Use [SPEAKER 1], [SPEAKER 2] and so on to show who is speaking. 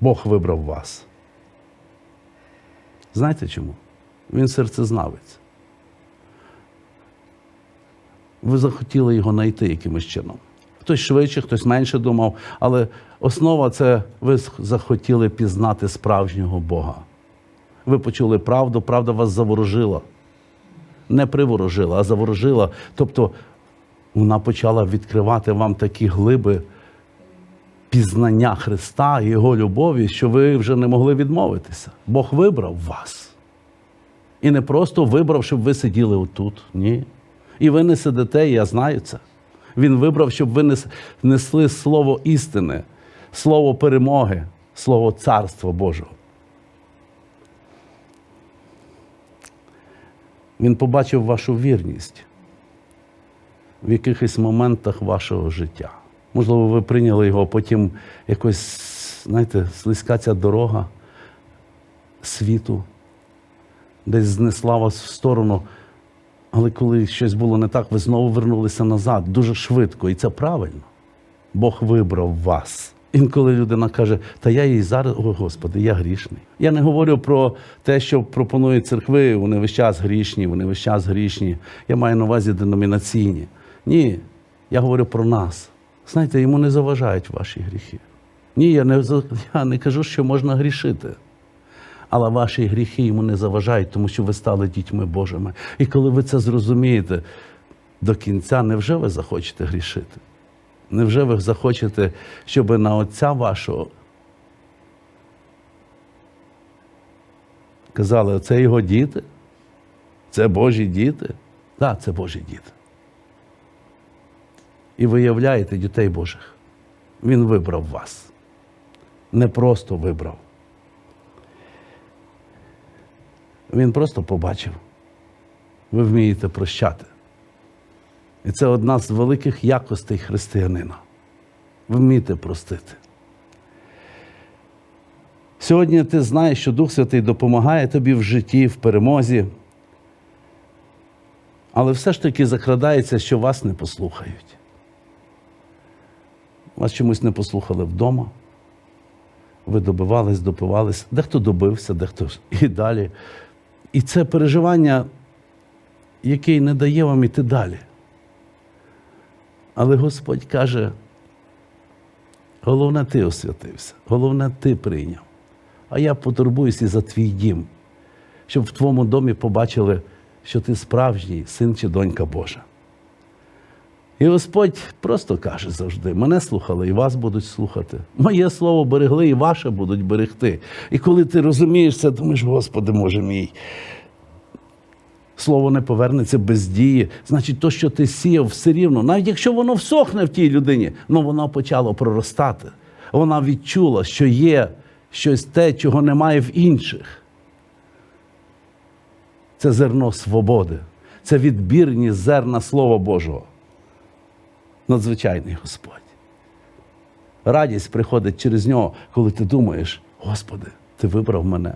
[SPEAKER 1] Бог вибрав вас. Знаєте чому? Він серцезнавець. Ви захотіли його знайти якимось чином. Хтось швидше, хтось менше думав, але основа це ви захотіли пізнати справжнього Бога. Ви почули правду, правда вас заворожила. Не приворожила, а заворожила. Тобто вона почала відкривати вам такі глиби пізнання Христа і Його любові, що ви вже не могли відмовитися. Бог вибрав вас. І не просто вибрав, щоб ви сиділи отут. Ні. І ви не сидите, і я знаю це. Він вибрав, щоб ви нес- несли слово істини, слово перемоги, слово царства Божого. Він побачив вашу вірність в якихось моментах вашого життя. Можливо, ви прийняли його, а потім якось, знаєте, слизька ця дорога світу, десь знесла вас в сторону. Але коли щось було не так, ви знову вернулися назад дуже швидко. І це правильно. Бог вибрав вас. Інколи людина каже, та я їй зараз, о Господи, я грішний. Я не говорю про те, що пропонують церкви, вони весь час грішні, вони весь час грішні. Я маю на увазі деномінаційні. Ні, я говорю про нас. Знаєте, йому не заважають ваші гріхи. Ні, я не, я не кажу, що можна грішити. Але ваші гріхи йому не заважають, тому що ви стали дітьми Божими. І коли ви це зрозумієте до кінця, невже ви захочете грішити? Невже ви захочете, щоб на Отця вашого казали, оце його діти? Це Божі діти? Так, це Божі діти. І виявляєте дітей Божих. Він вибрав вас. Не просто вибрав. Він просто побачив. Ви вмієте прощати. І це одна з великих якостей християнина. Ви вмієте простити. Сьогодні ти знаєш, що Дух Святий допомагає тобі в житті, в перемозі. Але все ж таки закрадається, що вас не послухають. Вас чомусь не послухали вдома. Ви добивались, добивались, дехто добився, дехто і далі. І це переживання, яке не дає вам іти далі. Але Господь каже: головне, ти освятився, головне, ти прийняв. А я потурбуюся за твій дім, щоб в твоєму домі побачили, що ти справжній син чи донька Божа. І Господь просто каже завжди: мене слухали, і вас будуть слухати. Моє слово берегли, і ваше будуть берегти. І коли ти розумієш це, думаєш, Господи, може мій. Слово не повернеться без дії. Значить, то, що ти сіяв, все рівно, навіть якщо воно всохне в тій людині, ну воно почало проростати. Вона відчула, що є щось те, чого немає в інших. Це зерно свободи, це відбірні зерна Слова Божого. Надзвичайний Господь. Радість приходить через нього, коли ти думаєш, Господи, ти вибрав мене.